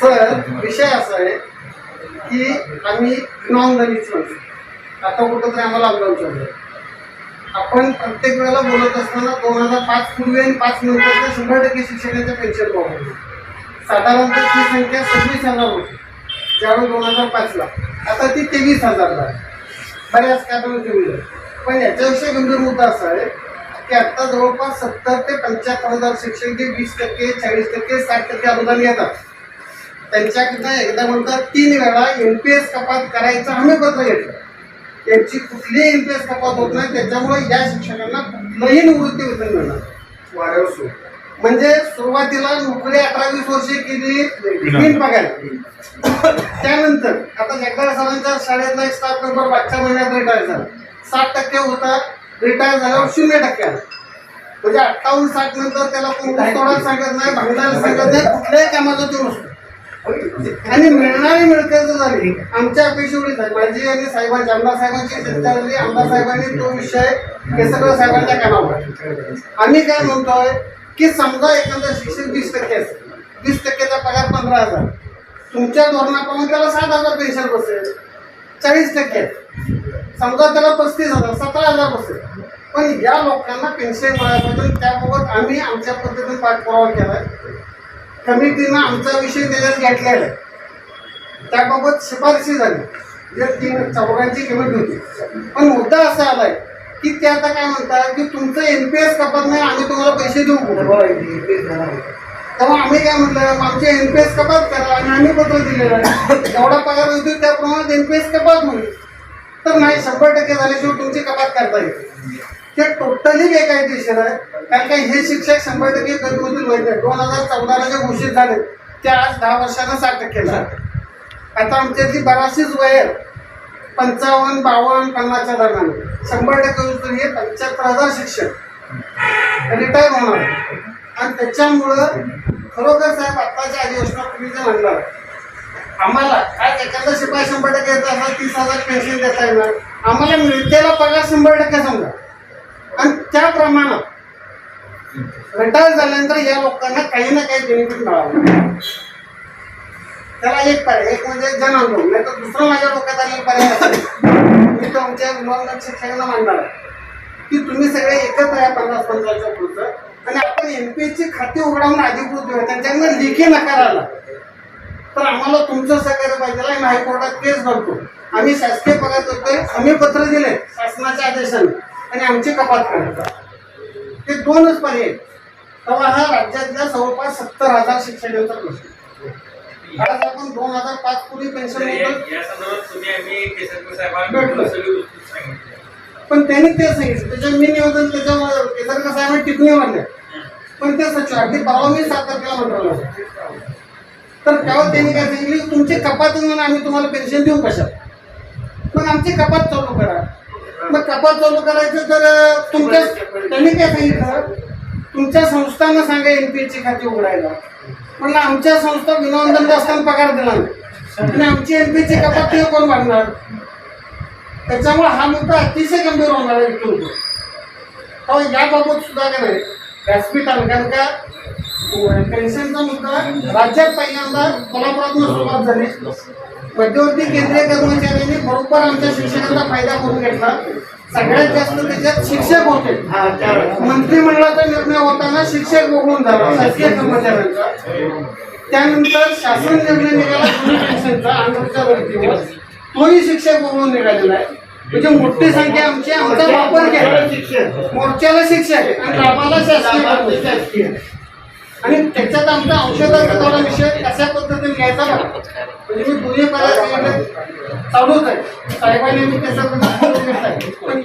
Sir विषय असा आहे की आम्ही नॉन दलित माणसं आता कुठंतरी आम्हाला आंदोलन चालू आहे. आपण प्रत्येक वेळेला बोलत असताना दोन हजार पाच पूर्वी आणि पाच नंतर शंभर टक्के शिक्षकांच्या पेन्शन पाहू साधारणतः ती संख्या सव्वीस हजार होती. ज्यावेळी दोन हजार पाचला. आता ती तेवीस हजारला आहे. बऱ्याच काळानं मिळेल पण याच्याविषयी गंभीर मुद्दा असा आहे की आत्ता जवळपास सत्तर ते पंच्याहत्तर हजार शिक्षक जे वीस टक्के चाळीस टक्के साठ टक्के अनुदान येतात. त्यांच्याकडनं एकदा म्हणतात तीन वेळा एम पी एस कपात करायचं हमी पत्र घेतलं. त्यांची कुठलीही एस कपात होत नाही त्याच्यामुळे या शिक्षकांना कुठलंही निवृत्ती वेतन मिळणार वाढव सुरू म्हणजे सुरुवातीला नोकरी अठरा वीस वर्षे केली बिन पगार. त्यानंतर आता जगदाळ सरांच्या शाळेतला एक स्टाफ मेंबर मागच्या महिन्यात रिटायर झाला. साठ टक्के होता. रिटायर झाल्यावर शून्य टक्के आला. म्हणजे अठ्ठावन्न साठ नंतर त्याला कोण तोडायला सांगत नाही भांडायला सांगत नाही कुठल्याही कामाचा तो नसतो. आणि मिळणारी मिळकत झाली आमच्या अपेक्षा एवढीच माझी आणि साहेबांची आमदार साहेबांची चर्चा झाली आमदार साहेबांनी तो विषय केसरकर साहेबांच्या कानावर. आम्ही काय म्हणतोय की समजा एखादा शिक्षक वीस टक्के असेल वीस टक्केचा पगार पंधरा हजार. तुमच्या धोरणाप्रमाणे त्याला सात हजार पेन्शन बसेल चाळीस टक्के. समजा त्याला पस्तीस हजार सतरा हजार बसेल. पण या लोकांना पेन्शन मिळाल्याबद्दल त्याबाबत आम्ही आमच्या पद्धतीने पाठपुरावा केलाय. कमिटीनं आमचा विषय त्याच्यात घेतलेला आहे. त्याबाबत शिफारशी झाली. जे तीन चौघांची कमिटी होती. पण मुद्दा असा आलाय की ते आता काय म्हणतात की तुमचं एनपीएस कपात नाही आम्ही तुम्हाला पैसे देऊ तेव्हा आम्ही काय म्हटलं आमचे एनपीएस कपात करा आणि आम्ही पत्र दिलेलं आहे. जेवढा पगार होतो त्याप्रमाणे एनपीएस कपात होईल. तर नाही शंभर टक्के झाल्याशिवाय तुमची कपात करता येईल हे टोटली बेकायदेशीर आहे. कारण का हे शिक्षक शंभर टक्के वैध आहे दोन हजार चौदाला जे घोषित झाले ते आज दहा वर्षानं साठ टक्के झाले. आता आमच्यातली बराचशीच वय आहे पंचावन्न बावन्न पन्नासच्या दरम्यान. शंभर टक्के उचलून हे पंच्याहत्तर हजार शिक्षक. रिटायर होणार. आणि त्याच्यामुळं खरोखर साहेब आत्ताच्या अधिवेशनात तुम्ही जे म्हणणार आम्हाला काय एखादा शिपाई शंभर टक्के येत असेल तीस हजार पेन्शन देता येणार. आम्हाला मिळतेला पगार शंभर टक्के समजा. आणि त्याप्रमाणे रिटायर झाल्यानंतर या लोकांना काही ना काही बेनिफिट मिळावं. त्याला एक पर्याय एक म्हणजे जन आंदोलन नाही तर दुसरं माझ्या डोक्यात आलेला पर्याय असेल. मी तुमच्या विभागात शिक्षकांना मांडणार आहे. की तुम्ही सगळे एकत्र या पन्नास पंचावन्नच्या पुढचं. आणि आपण एनपीएसची खाती उघडावून अधिकृत देऊया त्यांच्याकडनं लेखी नकार आला. तर आम्हाला तुमचं सहकार्य पाहिजे. आम्ही हायकोर्टात केस भरतो. आम्ही शासकीय पगार करतोय आम्ही पत्र दिले शासनाच्या आदेशाने. आणि आमची कपात करतो. ते दोनच पर्याय तेव्हा हा राज्यातल्या जवळपास सत्तर हजार शिक्षकांचा प्रश्न. आज आपण दोन हजार पाच पूर्वी पेन्शन केसरकर साहेबांना भेटलो पण त्यांनी ते सांगितलं. त्याच्या मी निवेदन त्याच्यावर केदार कसं आहे टिप्पणी मारल्या. पण ते सचिव अगदी परवा मी सात तारखेला होतो. तर तेव्हा त्यांनी काय सांगितली? तुमची कपात म्हणून आम्ही तुम्हाला पेन्शन देऊ कशात? मग आमची कपात चालू करा. मग कपात चालू करायचं तर तुमच्या त्यांनी काय सांगितलं? तुमच्या संस्थांना सांगा एनपीएची खाती उघडायला. म्हणलं आमच्या संस्था विनावंदन असताना पगार देणार आणि आमची एनपीची कपात ते कोण भरणार त्याच्यामुळे हा मुद्दा अतिशय गंभीर होणार आहे विठ्ठल याबाबत सुद्धा काय व्यासपीठ आलं कारण का पेन्शनचा मुद्दा राज्यात पहिल्यांदा कोल्हापुरातून सुरुवात झाली. मध्यवर्ती केंद्रीय कर्मचाऱ्यांनी बरोबर आमच्या शिक्षकांचा फायदा करून घेतला. सगळ्यात जास्त त्याच्यात शिक्षक होते. मंत्रिमंडळाचा निर्णय होताना शिक्षक बघून झाला शासकीय कर्मचाऱ्यांचा. त्यानंतर शासन निर्णय निघाला पेन्शनचा वरतीवर. तोही शिक्षक बघून निघालेला आहे. म्हणजे मोठी संख्या आमची आमचा वापर केला. मोर्चाला शिक्षक. आणि लाभाला शासकीय आणि त्याच्यात आमचा औषधाचा थोडा विषय कशा पद्धतीने घ्यायचा बघा. म्हणजे मी दोन्ही पर्याय चालूच आहे. साहेबांनी मी त्याच्याबद्दल पण